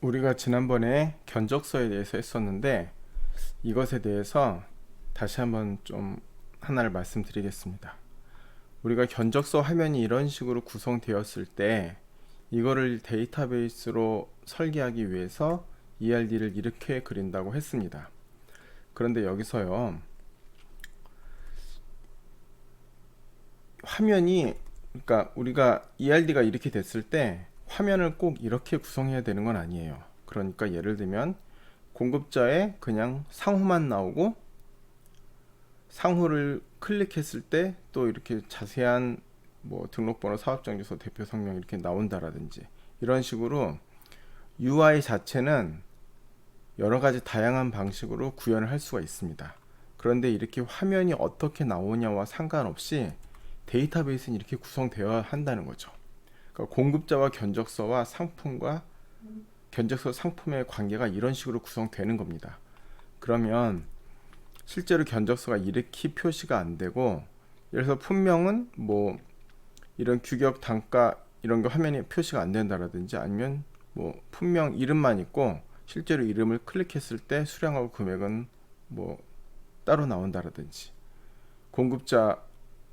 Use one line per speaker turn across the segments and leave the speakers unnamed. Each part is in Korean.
우리가 지난번에 견적서에 대해서 했었는데 이것에 대해서 다시 한번 좀 하나를 말씀드리겠습니다. 우리가 견적서 화면이 이런 식으로 구성되었을 때 이거를 데이터베이스로 설계하기 위해서 ERD를 이렇게 그린다고 했습니다. 그런데 여기서요. 화면이 그러니까 우리가 ERD가 이렇게 됐을 때 화면을 꼭 이렇게 구성해야 되는 건 아니에요. 그러니까 예를 들면 공급자에 그냥 상호만 나오고 상호를 클릭했을 때 또 이렇게 자세한 뭐 등록번호, 사업장주소, 대표 성명 이렇게 나온다라든지 이런 식으로 UI 자체는 여러 가지 다양한 방식으로 구현을 할 수가 있습니다. 그런데 이렇게 화면이 어떻게 나오냐와 상관없이 데이터베이스는 이렇게 구성되어야 한다는 거죠. 그러니까 공급자와 견적서와 상품과 견적서 상품의 관계가 이런 식으로 구성되는 겁니다. 그러면 실제로 견적서가 이렇게 표시가 안 되고 예를 들어서 품명은 뭐 이런 규격 단가 이런 거 화면에 표시가 안 된다라든지 아니면 뭐 품명 이름만 있고 실제로 이름을 클릭했을 때 수량하고 금액은 뭐 따로 나온다라든지 공급자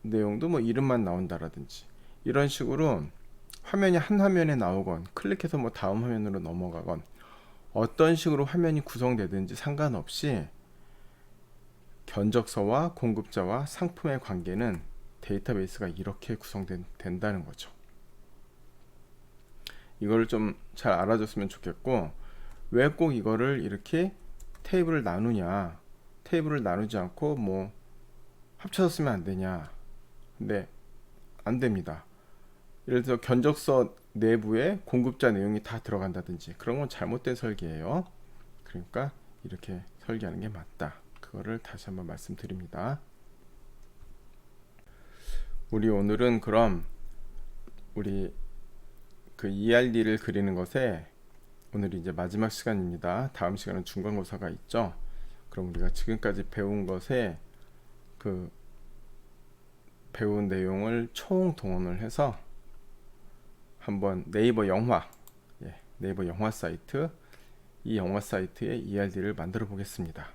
내용도 뭐 이름만 나온다라든지 이런 식으로 화면이 한 화면에 나오건 클릭해서 뭐 다음 화면으로 넘어가건 어떤 식으로 화면이 구성되든지 상관없이 견적서와 공급자와 상품의 관계는 데이터베이스가 이렇게 구성된다는 거죠. 이거를 좀 잘 알아줬으면 좋겠고 왜 꼭 이거를 이렇게 테이블을 나누냐 테이블을 나누지 않고 뭐 합쳐서 쓰면 안 되냐 근데 안 됩니다. 예를 들어 견적서 내부에 공급자 내용이 다 들어간다든지 그런 건 잘못된 설계예요. 그러니까 이렇게 설계하는 게 맞다. 그거를 다시 한번 말씀드립니다. 우리 오늘은 그럼 우리 그 ERD를 그리는 것에 오늘이 이제 마지막 시간입니다. 다음 시간은 중간고사가 있죠. 그럼 우리가 지금까지 배운 것에 그 배운 내용을 총 동원을 해서 한번 네이버 영화 예, 네이버 영화 사이트 이 영화 사이트에 ERD를 만들어 보겠습니다.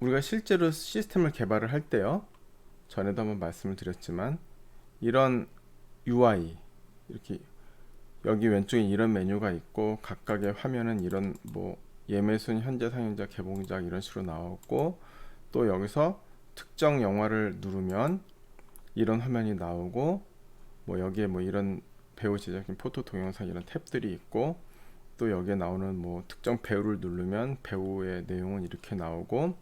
우리가 실제로 시스템을 개발을 할 때요. 전에도 한번 말씀을 드렸지만 이런 UI 이렇게 여기 왼쪽에 이런 메뉴가 있고 각각의 화면은 이런 뭐 예매순, 현재 상영자, 개봉작 이런 식으로 나오고 또 여기서 특정 영화를 누르면 이런 화면이 나오고 뭐 여기에 뭐 이런 배우 제작진 포토 동영상 이런 탭들이 있고 또 여기에 나오는 뭐 특정 배우를 누르면 배우의 내용은 이렇게 나오고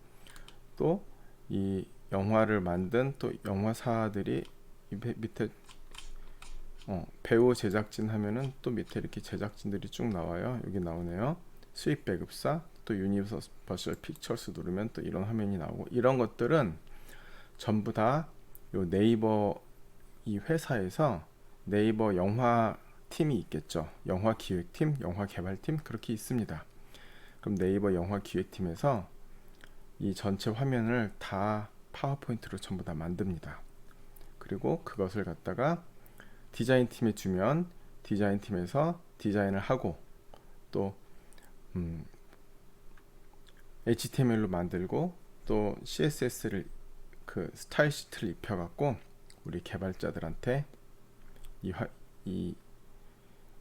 또 이 영화를 만든 또 영화사들이 이 밑에 어, 배우 제작진 하면은 또 밑에 이렇게 제작진들이 쭉 나와요. 여기 나오네요. 수입 배급사 또 유니버셜 픽처스 누르면 또 이런 화면이 나오고 이런 것들은 전부 다 요 네이버 이 회사에서 네이버 영화 팀이 있겠죠. 영화 기획팀, 영화 개발팀 그렇게 있습니다. 그럼 네이버 영화 기획팀에서 이 전체 화면을 다 파워포인트로 전부 다 만듭니다. 그리고 그것을 갖다가 디자인 팀에 주면 디자인 팀에서 디자인을 하고 또 음, HTML로 만들고 또 CSS를 그 스타일 시트를 입혀갖고 우리 개발자들한테 이, 화, 이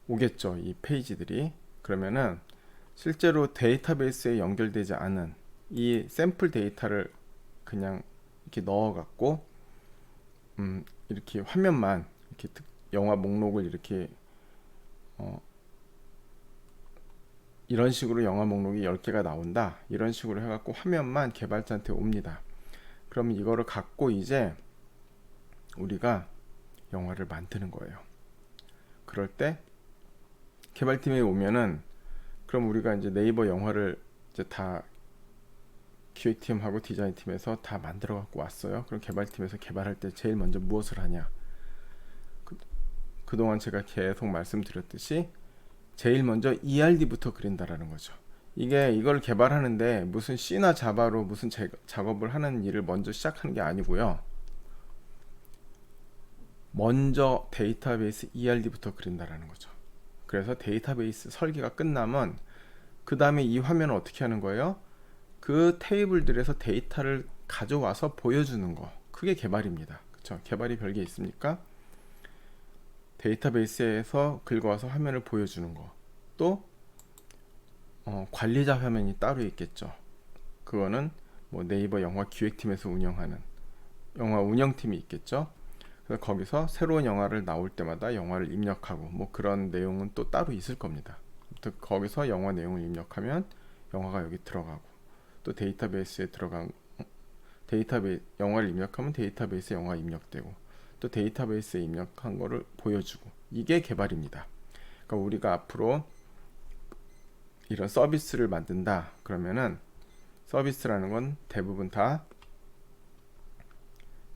오겠죠 이 페이지들이 그러면은 실제로 데이터베이스에 연결되지 않은 이 샘플 데이터를 그냥 이렇게 넣어갖고 음, 이렇게 화면만 이렇게 특, 영화 목록을 이렇게 어, 이런 식으로 영화 목록이 10개가 나온다. 이런 식으로 해갖고 화면만 개발자한테 옵니다. 그러면 이거를 갖고 이제 우리가 영화를 만드는 거예요. 그럴 때 개발팀에 오면은 그럼 우리가 이제 네이버 영화를 이제 다 기획팀하고 디자인팀에서 다 만들어 갖고 왔어요. 그럼 개발팀에서 개발할 때 제일 먼저 무엇을 하냐? 그, 그동안 제가 계속 말씀드렸듯이 제일 먼저 ERD부터 그린다라는 거죠. 이게 이걸 개발하는데 무슨 C나 자바로 무슨 제- 작업을 하는 일을 먼저 시작하는 게 아니고요. 먼저 데이터베이스 ERD부터 그린다라는 거죠. 그래서 데이터베이스 설계가 끝나면 그 다음에 이 화면을 어떻게 하는 거예요? 그 테이블들에서 데이터를 가져와서 보여주는 거. 그게 개발입니다. 그렇죠? 개발이 별게 있습니까? 데이터베이스에서 긁어와서 화면을 보여주는 거. 또 어, 관리자 화면이 따로 있겠죠. 그거는 뭐 네이버 영화 기획팀에서 운영하는 영화 운영팀이 있겠죠. 그래서 거기서 새로운 영화를 나올 때마다 영화를 입력하고 뭐 그런 내용은 또 따로 있을 겁니다. 거기서 영화 내용을 입력하면 영화가 여기 들어가고 또 데이터베이스에 들어간 데이터베이 영화를 입력하면 데이터베이스에 영화 입력되고 또 데이터베이스에 입력한 거를 보여주고 이게 개발입니다. 그러니까 우리가 앞으로 이런 서비스를 만든다 그러면은 서비스라는 건 대부분 다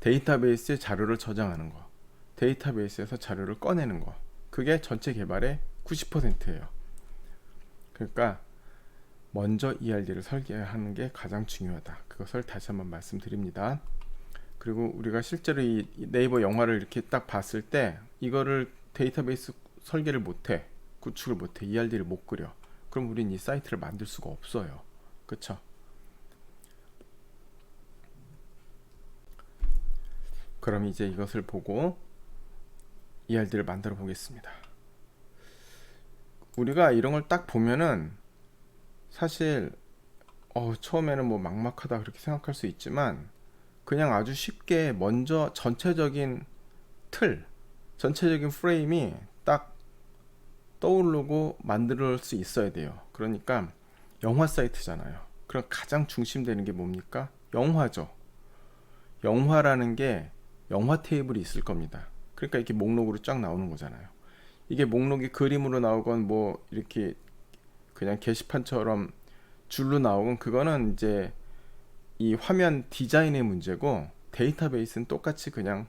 데이터베이스에 자료를 저장하는 거, 데이터베이스에서 자료를 꺼내는 거, 그게 전체 개발의 90%예요. 그러니까 먼저 ERD를 설계하는 게 가장 중요하다. 그것을 다시 한번 말씀드립니다. 그리고 우리가 실제로 이 네이버 영화를 이렇게 딱 봤을 때 이거를 데이터베이스 설계를 못해, 구축을 못해, ERD를 못 그려. 그럼 우린 이 사이트를 만들 수가 없어요. 그쵸? 그럼 이제 이것을 보고 ERD를 만들어 보겠습니다. 우리가 이런 걸 딱 보면은 사실 어, 처음에는 뭐 막막하다 그렇게 생각할 수 있지만 그냥 아주 쉽게 먼저 전체적인 틀, 전체적인 프레임이 딱 떠오르고 만들 수 있어야 돼요. 그러니까 영화 사이트잖아요. 그럼 가장 중심되는 게 뭡니까? 영화죠. 영화라는 게 영화 테이블이 있을 겁니다. 그러니까 이렇게 목록으로 쫙 나오는 거잖아요. 이게 목록이 그림으로 나오건 뭐 이렇게 그냥 게시판처럼 줄로 나오건 그거는 이제 이 화면 디자인의 문제고 데이터베이스는 똑같이 그냥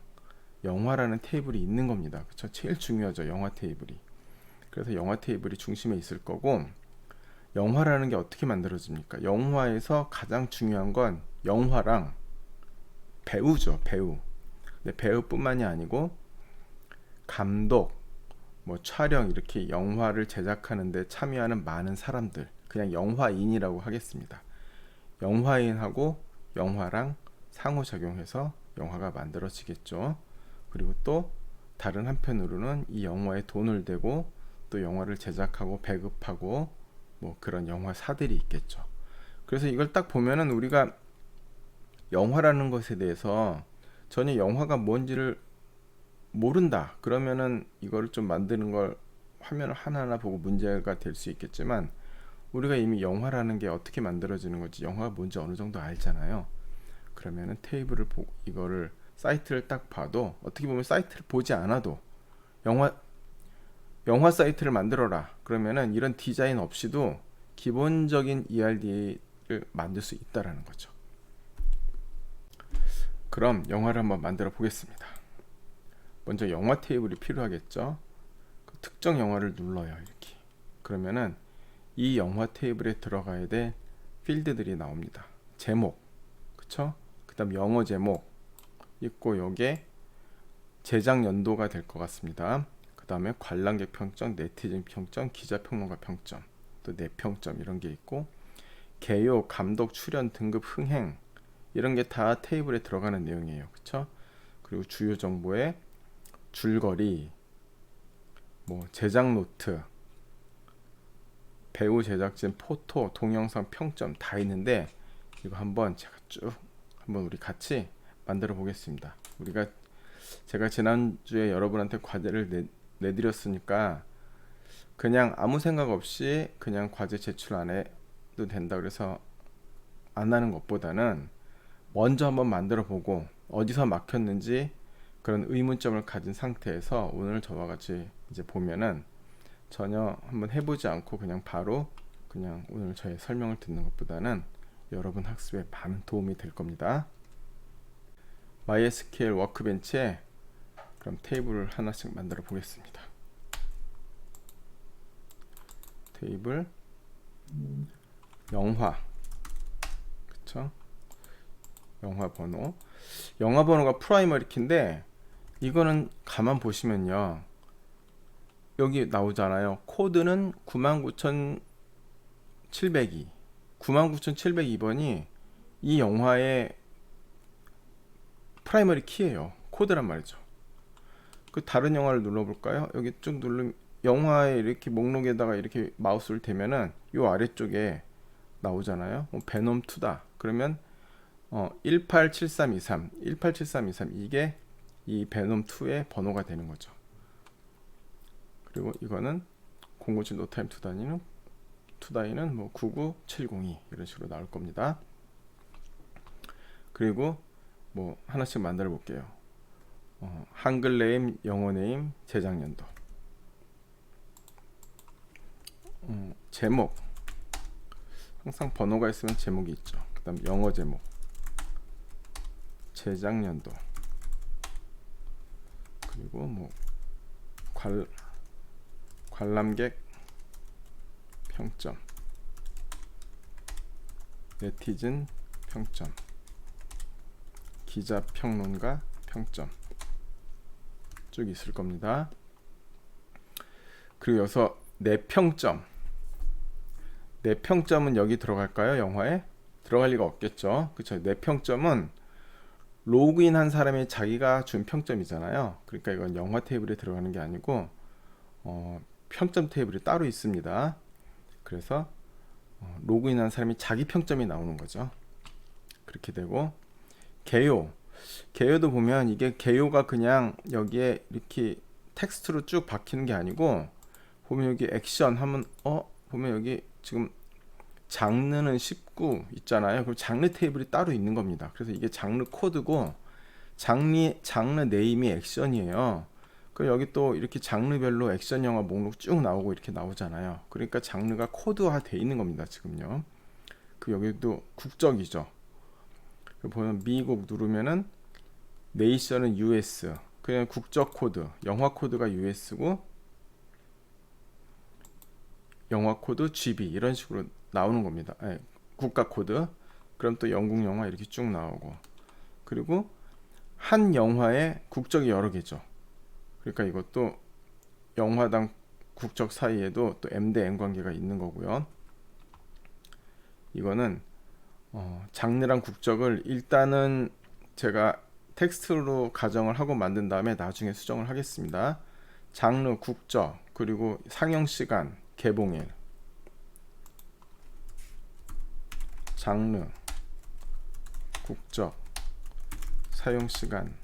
영화라는 테이블이 있는 겁니다. 그렇죠? 제일 중요하죠. 영화 테이블이. 그래서 영화 테이블이 중심에 있을 거고 영화라는 게 어떻게 만들어집니까? 영화에서 가장 중요한 건 영화랑 배우죠. 배우. 근데 배우뿐만이 아니고 감독, 뭐 촬영 이렇게 영화를 제작하는데 참여하는 많은 사람들 그냥 영화인이라고 하겠습니다. 영화인하고 영화랑 상호작용해서 영화가 만들어지겠죠. 그리고 또 다른 한편으로는 이 영화에 돈을 대고 또 영화를 제작하고 배급하고 뭐 그런 영화사들이 있겠죠. 그래서 이걸 딱 보면은 우리가 영화라는 것에 대해서 전혀 영화가 뭔지를 모른다. 그러면은 이거를 좀 만드는 걸 화면을 하나하나 보고 문제가 될 수 있겠지만 우리가 이미 영화라는 게 어떻게 만들어지는 건지 영화가 뭔지 어느 정도 알잖아요. 그러면은 테이블을 보고 이거를 사이트를 딱 봐도 어떻게 보면 사이트를 보지 않아도 영화 영화 사이트를 만들어라. 그러면은 이런 디자인 없이도 기본적인 ERD를 만들 수 있다라는 거죠. 그럼 영화를 한번 만들어 보겠습니다. 먼저 영화 테이블이 필요하겠죠. 그 특정 영화를 눌러요. 이렇게. 그러면은 이 영화 테이블에 들어가야 될 필드들이 나옵니다. 제목, 그쵸? 그 다음 영어 제목 있고 요게 제작 연도가 될 것 같습니다. 그 다음에 관람객 평점, 네티즌 평점, 기자 평론가 평점, 또 내 평점 이런 게 있고 개요, 감독, 출연, 등급, 흥행 이런 게 다 테이블에 들어가는 내용이에요. 그쵸? 그리고 주요 정보에 줄거리, 뭐 제작 노트, 배우 제작진 포토, 동영상 평점 다 있는데 이거 한번 제가 쭉 한번 우리 같이 만들어 보겠습니다. 우리가 제가 지난주에 여러분한테 과제를 내, 내드렸으니까 그냥 아무 생각 없이 그냥 과제 제출 안 해도 된다 그래서 안 하는 것보다는 먼저 한번 만들어 보고 어디서 막혔는지 그런 의문점을 가진 상태에서 오늘 저와 같이 이제 보면은 전혀 한번 해보지 않고 그냥 바로 그냥 오늘 저의 설명을 듣는 것보다는 여러분 학습에 많은 도움이 될 겁니다. MySQL 워크벤치에 그럼 테이블을 하나씩 만들어 보겠습니다. 테이블 영화 그쵸 영화 번호 영화 번호가 프라이머리 키인데 이거는 가만 보시면요. 여기 나오잖아요. 코드는 99,702 99,702번이 이 영화의 프라이머리 키예요. 코드란 말이죠. 그 다른 영화를 눌러볼까요? 여기 쭉 누르면 영화에 이렇게 목록에다가 이렇게 마우스를 대면은 요 아래쪽에 나오잖아요. 뭐 베놈 2다. 그러면 어 187323, 187323 이게 이 베놈 2의 번호가 되는 거죠. 그리고 이거는 057 노타임 투다니는 투다이는 뭐 99702 이런 식으로 나올 겁니다. 그리고 뭐 하나씩 만들어 볼게요. 어, 한글 네임, 영어 네임, 재작년도. 음, 제목 항상 번호가 있으면 제목이 있죠. 그다음 영어 제목 재작년도 그리고 뭐 관, 관람객 평점 네티즌 평점 기자 평론가 평점 쭉 있을 겁니다. 그리고 여기서 내 평점 내 평점은 여기 들어갈까요? 영화에? 들어갈 리가 없겠죠. 그렇죠. 내 평점은 로그인 한 사람이 자기가 준 평점이잖아요. 그러니까 이건 영화 테이블에 들어가는 게 아니고 어, 평점 테이블이 따로 있습니다. 그래서 어, 로그인 한 사람이 자기 평점이 나오는 거죠. 그렇게 되고 개요 개요도 보면 이게 개요가 그냥 여기에 이렇게 텍스트로 쭉 박히는 게 아니고 보면 여기 액션 하면 어 보면 여기 지금 장르는 19 있잖아요. 그럼 장르 테이블이 따로 있는 겁니다. 그래서 이게 장르 코드고 장르 장르 네임이 액션이에요. 그 여기 또 이렇게 장르별로 액션 영화 목록 쭉 나오고 이렇게 나오잖아요. 그러니까 장르가 코드화 돼 있는 겁니다. 지금요. 그 여기도 국적이죠. 보면 미국 누르면은 네이션은 US. 그냥 국적 코드, 영화 코드가 US고 영화 코드 GB 이런 식으로 나오는 겁니다. 아니, 국가 코드. 그럼 또 영국 영화 이렇게 쭉 나오고. 그리고 한 영화의 국적이 여러 개죠. 그러니까 이것도 영화당 국적 사이에도 또 M 대 N 관계가 있는 거고요. 이거는 어, 장르랑 국적을 일단은 제가 텍스트로 가정을 하고 만든 다음에 나중에 수정을 하겠습니다. 장르, 국적, 그리고 상영 시간, 개봉일 장르 국적 사용시간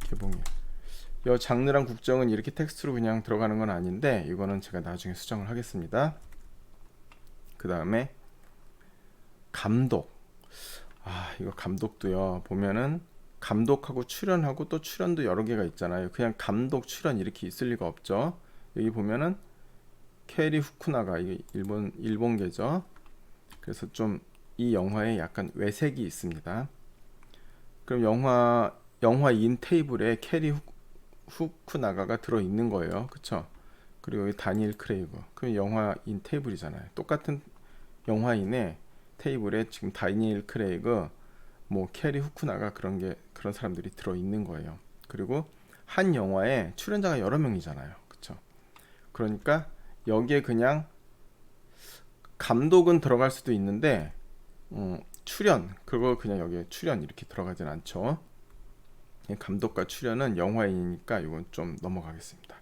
개봉일. 이 장르랑 국적은 이렇게 텍스트로 그냥 들어가는 건 아닌데 이거는 제가 나중에 수정을 하겠습니다. 그 다음에 감독. 아 이거 감독도요. 보면은 감독하고 출연하고 또 출연도 여러 개가 있잖아요. 그냥 감독 출연 이렇게 있을 리가 없죠. 여기 보면은 케리 후쿠나가 이게 일본 일본계죠. 그래서 좀 이 영화에 약간 외색이 있습니다. 그럼 영화 영화 인 테이블에 케리 후, 후쿠나가가 들어 있는 거예요. 그쵸 그리고 여기 다니엘 크레이브. 그럼 영화 인 테이블이잖아요. 똑같은 영화인의 테이블에 지금 다니엘 크레이그, 뭐 캐리 후쿠나가 그런 게 그런 사람들이 들어 있는 거예요. 그리고 한 영화에 출연자가 여러 명이잖아요. 그쵸 그러니까 여기에 그냥 감독은 들어갈 수도 있는데 음, 출연 그거 그냥 여기에 출연 이렇게 들어가진 않죠. 감독과 출연은 영화인이니까 이건 좀 넘어가겠습니다.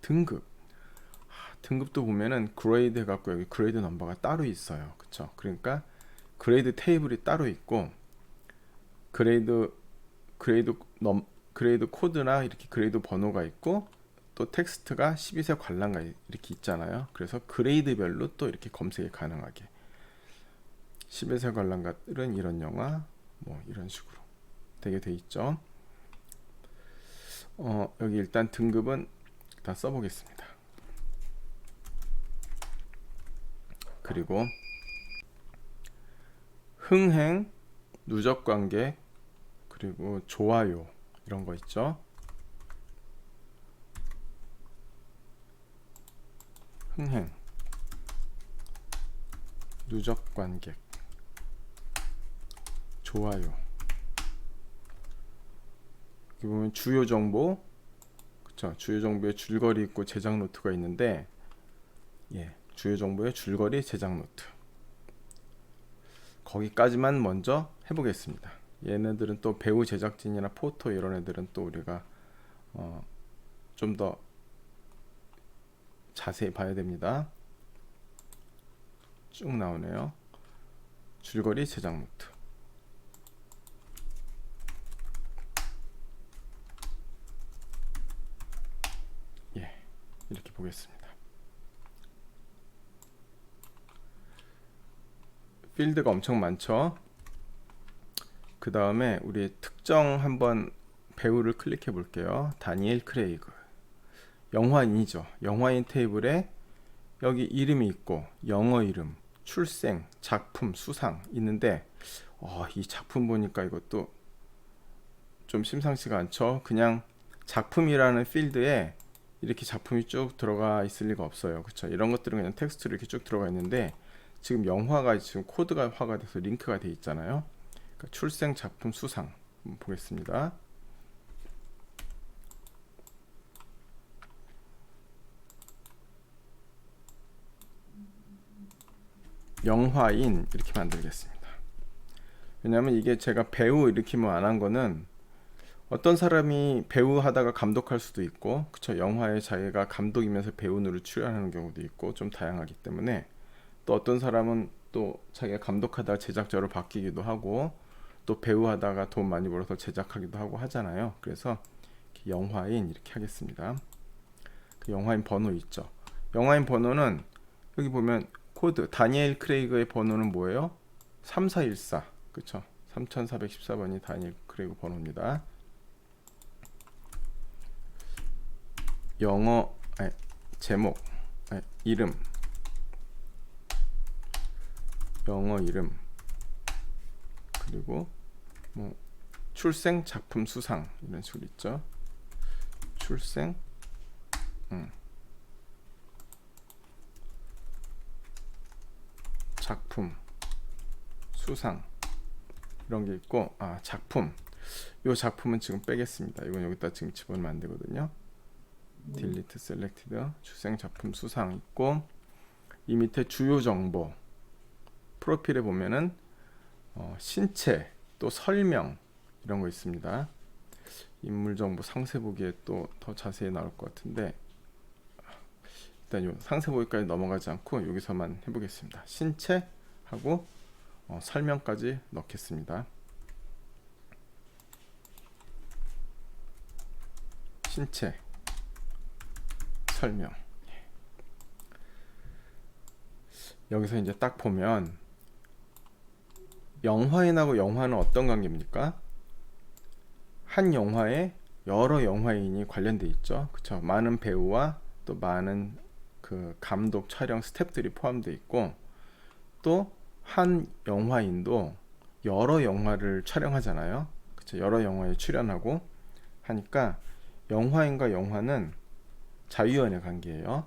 등급 아, 등급도 보면은 그레이드 해갖고 여기 그레이드 넘버가 따로 있어요. 그쵸? 그러니까 그레이드 테이블이 따로 있고 그레이드 그레이드 넘 그레이드 코드나 이렇게 그레이드 번호가 있고 또 텍스트가 12세 관람가 이렇게 있잖아요. 그래서 그레이드별로 또 이렇게 검색이 가능하게 12세 관람가들은 이런 영화 뭐 이런 식으로 되게 돼 있죠. 어, 여기 일단 등급은 다 써보겠습니다. 그리고 흥행, 누적 관계, 그리고 좋아요 이런 거 있죠. 흥행 누적 관객. 좋아요. 여기 보면 주요 정보. 그쵸. 주요 정보에 줄거리 있고 제작 노트가 있는데 예. 주요 정보의 줄거리 제작 노트. 거기까지만 먼저 해보겠습니다. 얘네들은 또 배우 제작진이나 포토 이런 애들은 또 우리가 어, 좀더 자세히 봐야 됩니다. 쭉 나오네요. 줄거리 제작 노트. 예 이렇게 보겠습니다. 필드가 엄청 많죠? 그 다음에 우리 특정 한번 배우를 클릭해 볼게요. 다니엘 크레이그 영화인이죠. 영화인 테이블에 여기 이름이 있고 영어 이름 출생 작품 수상 있는데 어, 이 작품 보니까 이것도 좀 심상치가 않죠. 그냥 작품이라는 필드에 이렇게 작품이 쭉 들어가 있을 리가 없어요. 그쵸? 이런 것들은 그냥 텍스트로 이렇게 쭉 들어가 있는데 지금 영화가 지금 코드가 화가 돼서 링크가 돼 있잖아요. 그러니까 출생 작품 수상 보겠습니다 영화인 이렇게 만들겠습니다. 왜냐하면 이게 제가 배우 이렇게만 안 한 거는 어떤 사람이 배우 하다가 감독할 수도 있고 그쵸 영화에 자기가 감독이면서 배우로 출연하는 경우도 있고 좀 다양하기 때문에 또 어떤 사람은 또 자기가 감독하다가 제작자로 바뀌기도 하고 또 배우 하다가 돈 많이 벌어서 제작하기도 하고 하잖아요. 그래서 영화인 이렇게 하겠습니다. 그 영화인 번호 있죠. 영화인 번호는 여기 보면 코드 다니엘 크레이그의 번호는 뭐예요? 3414 그쵸? 3414번이 다니엘 크레이그 번호입니다. 영어 아니, 제목 아니, 이름. 영어 이름. 그리고 뭐 출생 작품 수상 이런 식으로 있죠. 출생 음. 작품 수상 이런 게 있고 아 작품. 이 작품은 지금 빼겠습니다. 이건 여기다 지금 집어넣으면 안 되거든요. 딜리트 셀렉티드 출생 작품 수상 있고 이 밑에 주요 정보. 프로필에 보면은 어, 신체 또 설명 이런 거 있습니다. 인물 정보 상세 보기에 또 더 자세히 나올 것 같은데 일단 요 상세 보기까지 넘어가지 않고 여기서만 해보겠습니다. 신체 하고 어, 설명까지 넣겠습니다. 신체 설명 여기서 이제 딱 보면 영화인하고 영화는 어떤 관계입니까? 한 영화에 여러 영화인이 관련돼 있죠. 그쵸? 많은 배우와 또 많은 그 감독 촬영 스탭들이 포함되어 있고 또 한 영화인도 여러 영화를 촬영하잖아요. 그쵸 여러 영화에 출연하고 하니까 영화인과 영화는 자유연의 관계예요.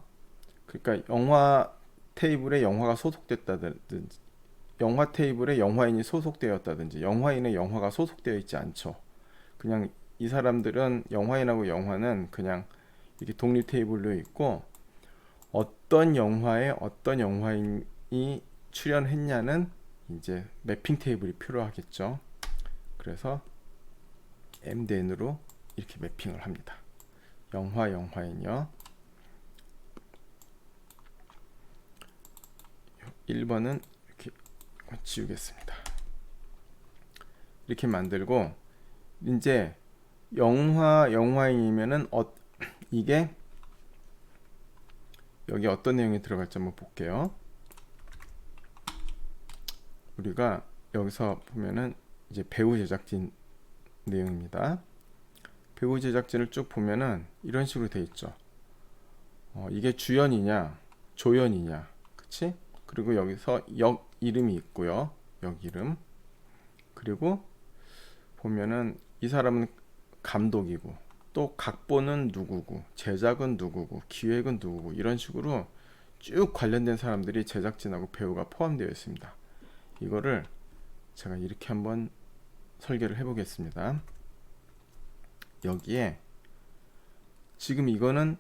그러니까 영화 테이블에 영화가 소속됐다든지 영화 테이블에 영화인이 소속되었다든지 영화인의 영화가 소속되어 있지 않죠. 그냥 이 사람들은 영화인하고 영화는 그냥 이렇게 독립 테이블로 있고 어떤 영화에 어떤 영화인이 출연했냐는 이제 매핑 테이블이 필요하겠죠. 그래서 MDN으로 이렇게 매핑을 합니다. 영화 영화인요. 1번은 이렇게 지우겠습니다. 이렇게 만들고 이제 영화 영화인이면은 어, 이게 여기 어떤 내용이 들어갈지 한번 볼게요. 우리가 여기서 보면은 이제 배우 제작진 내용입니다. 배우 제작진을 쭉 보면은 이런 식으로 돼 있죠. 어, 이게 주연이냐, 조연이냐, 그치? 그리고 여기서 역 이름이 있고요. 역 이름. 그리고 보면은 이 사람은 감독이고 또 각본은 누구고 제작은 누구고 기획은 누구고 이런 식으로 쭉 관련된 사람들이 제작진하고 배우가 포함되어 있습니다. 이거를 제가 이렇게 한번 설계를 해보겠습니다. 여기에 지금 이거는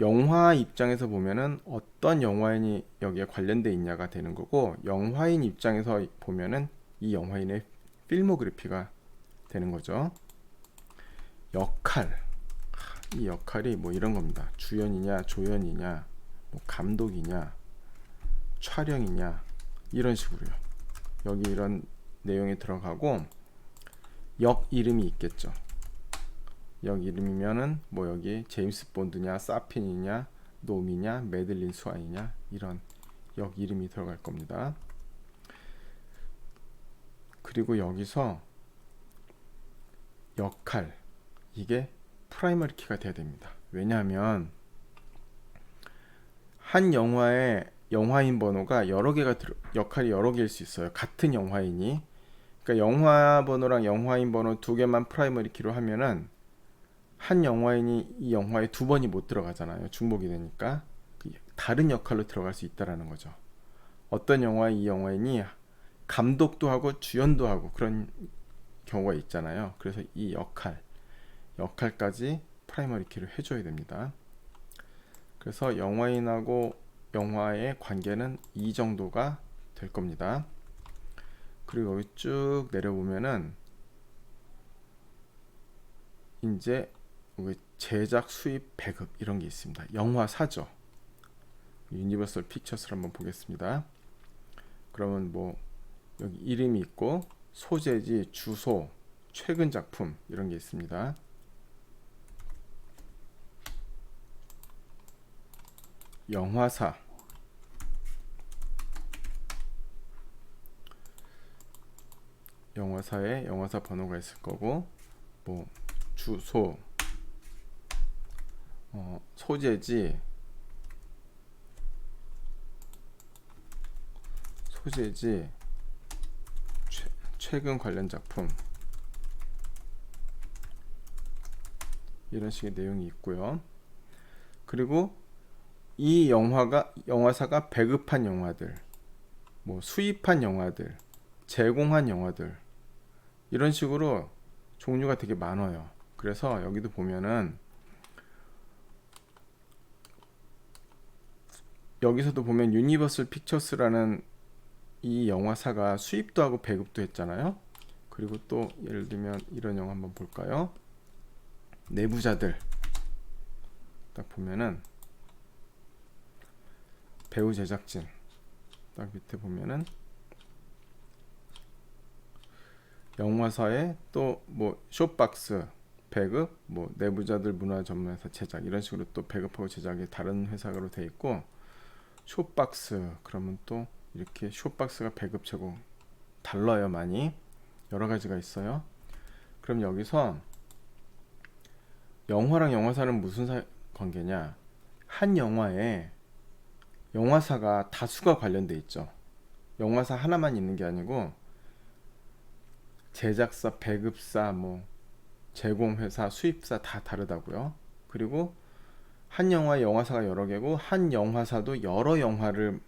영화 입장에서 보면은 어떤 영화인이 여기에 관련돼 있냐가 되는 거고 영화인 입장에서 보면은 이 영화인의 필모그래피가 되는 거죠. 역할 이 역할이 뭐 이런 겁니다. 주연이냐 조연이냐 뭐 감독이냐 촬영이냐 이런 식으로요. 여기 이런 내용이 들어가고 역 이름이 있겠죠. 역 이름이면은 뭐 여기 제임스 본드냐 사핀이냐 놈이냐 메들린 수아이냐 이런 역 이름이 들어갈 겁니다. 그리고 여기서 역할 이게 프라이머리 키가 돼야 됩니다. 왜냐하면 한 영화의 영화인 번호가 여러 개가 들어, 역할이 여러 개일 수 있어요. 같은 영화인이 그러니까 영화 번호랑 영화인 번호 두 개만 프라이머리 키로 하면은 한 영화인이 이 영화에 두 번이 못 들어가잖아요. 중복이 되니까 그 다른 역할로 들어갈 수 있다라는 거죠. 어떤 영화에 이 영화인이 감독도 하고 주연도 하고 그런 경우가 있잖아요. 그래서 이 역할 역할까지 프라이머리 키를 해줘야 됩니다. 그래서 영화인하고 영화의 관계는 이 정도가 될 겁니다. 그리고 여기 쭉 내려보면은 이제 제작 수입 배급 이런 게 있습니다. 영화사죠. 유니버설 픽처스를 한번 보겠습니다. 그러면 뭐 여기 이름이 있고 소재지, 주소, 최근 작품 이런 게 있습니다. 영화사 영화사에 영화사 번호가 있을 거고 뭐 주소 어, 소재지 소재지 최, 최근 관련 작품 이런 식의 내용이 있고요. 그리고 이 영화가 영화사가 배급한 영화들, 뭐 수입한 영화들, 제공한 영화들 이런 식으로 종류가 되게 많아요. 그래서 여기도 보면은 여기서도 보면 유니버설 픽처스라는 이 영화사가 수입도 하고 배급도 했잖아요. 그리고 또 예를 들면 이런 영화 한번 볼까요? 내부자들 딱 보면은 배우 제작진. 딱 밑에 보면은 영화사에 또 뭐 쇼박스 배급 뭐 내부자들 문화 전문회사 제작 이런 식으로 또 배급하고 제작이 다른 회사로 돼 있고 쇼박스 그러면 또 이렇게 쇼박스가 배급 제공 달라요 많이. 여러 가지가 있어요. 그럼 여기서 영화랑 영화사는 무슨 사, 관계냐? 한 영화에 영화사가 다수가 관련돼 있죠 영화사 하나만 있는 게 아니고 제작사, 배급사, 뭐 제공회사, 수입사 다 다르다고요. 그리고 한 영화의 영화사가 여러 개고 한 영화사도 여러 영화를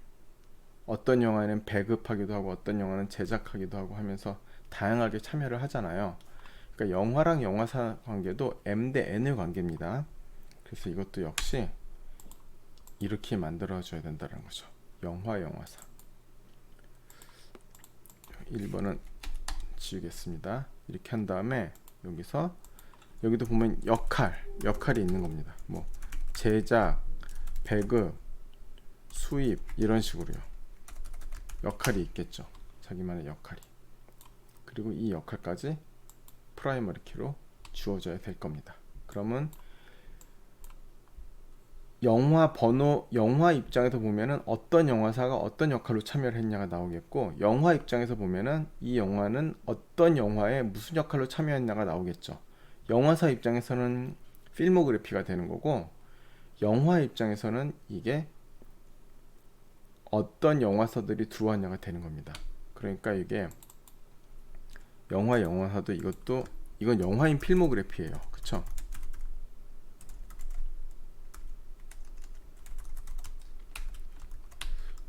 어떤 영화는 배급하기도 하고 어떤 영화는 제작하기도 하고 하면서 다양하게 참여를 하잖아요. 그러니까 영화랑 영화사 관계도 M 대 N의 관계입니다. 그래서 이것도 역시 이렇게 만들어줘야 된다는 거죠. 영화, 영화사. 1번은 지우겠습니다. 이렇게 한 다음에 여기서 여기도 보면 역할, 역할이 있는 겁니다. 뭐 제작, 배급, 수입 이런 식으로요. 역할이 있겠죠. 자기만의 역할이. 그리고 이 역할까지 프라이머리 키로 주어져야 될 겁니다. 그러면 영화 번호, 영화 입장에서 보면은 어떤 영화사가 어떤 역할로 참여를 했냐가 나오겠고, 영화 입장에서 보면은 이 영화는 어떤 영화에 무슨 역할로 참여했냐가 나오겠죠. 영화사 입장에서는 필모그래피가 되는 거고, 영화 입장에서는 이게 어떤 영화사들이 들어왔냐가 되는 겁니다. 그러니까 이게 영화 영화사도 이것도 이건 영화인 필모그래피예요. 그쵸?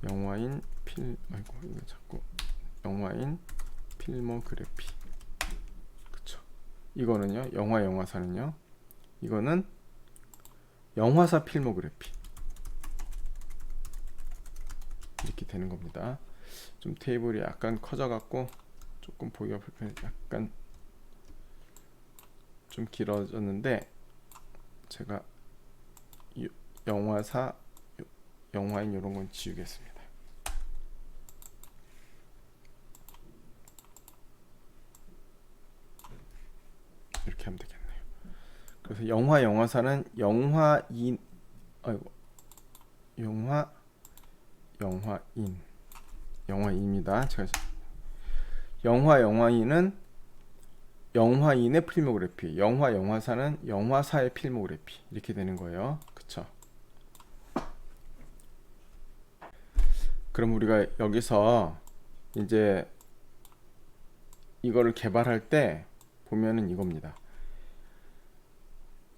영화인 필 아이고 이거 자꾸 영화인 필모그래피. 그쵸. 이거는요 영화 영화사는요 이거는 영화사 필모그래피. 이렇게 되는 겁니다. 좀 테이블이 약간 커져 갖고 조금 보기가 불편해 약간 좀 길어졌는데 제가 이 영화사 요- 영화인 이런 건 지우겠습니다. 이렇게 하면 되겠네요. 그래서 영화 영화사는 영화인 아이고 영화 영화인 영화인입니다. 제가 영화 영화인은 영화인의 필모그래피, 영화 영화사는 영화사의 필모그래피 이렇게 되는 거예요. 그쵸? 그럼 우리가 여기서 이제 이거를 개발할 때 보면은 이겁니다.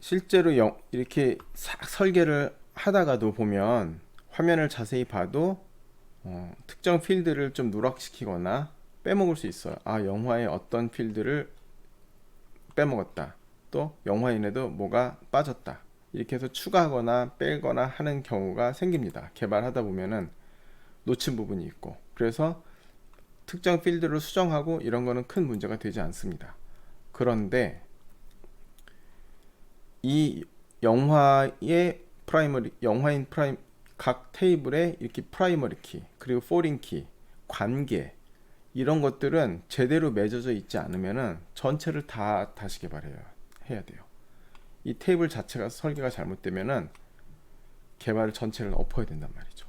실제로 영- 이렇게 싹 설계를 하다가도 보면 화면을 자세히 봐도 어, 특정 필드를 좀 누락시키거나 빼먹을 수 있어요. 아, 영화의 어떤 필드를 빼먹었다. 또 영화인에도 뭐가 빠졌다. 이렇게 해서 추가하거나 빼거나 하는 경우가 생깁니다. 개발하다 보면은 놓친 부분이 있고. 그래서 특정 필드를 수정하고 이런 거는 큰 문제가 되지 않습니다. 그런데 이 영화의 프라이머리 영화인 프라임 각 테이블에 이렇게 프라이머리 키 그리고 포린 키 관계 이런 것들은 제대로 맺어져 있지 않으면은 전체를 다 다시 개발해야 해야 돼요. 이 테이블 자체가 설계가 잘못되면은 개발 전체를 엎어야 된단 말이죠.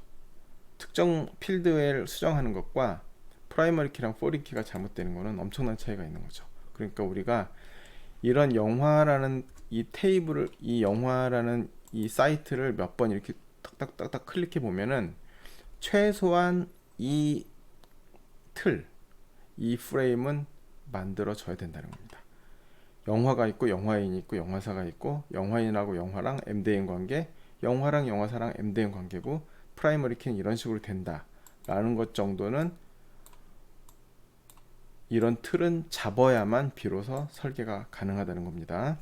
특정 필드를 수정하는 것과 프라이머리 키랑 포린 키가 잘못되는 거는 엄청난 차이가 있는 거죠. 그러니까 우리가 이런 영화라는 이 테이블을 이 영화라는 이 사이트를 몇 번 이렇게 탁탁탁탁 클릭해 보면은 최소한 이 틀, 이 프레임은 만들어져야 된다는 겁니다. 영화가 있고 영화인이 있고 영화사가 있고 영화인하고 영화랑 MDN 관계, 영화랑 영화사랑 MDN 관계고 프라이머리 키는 이런 식으로 된다라는 것 정도는 이런 틀은 잡아야만 비로소 설계가 가능하다는 겁니다.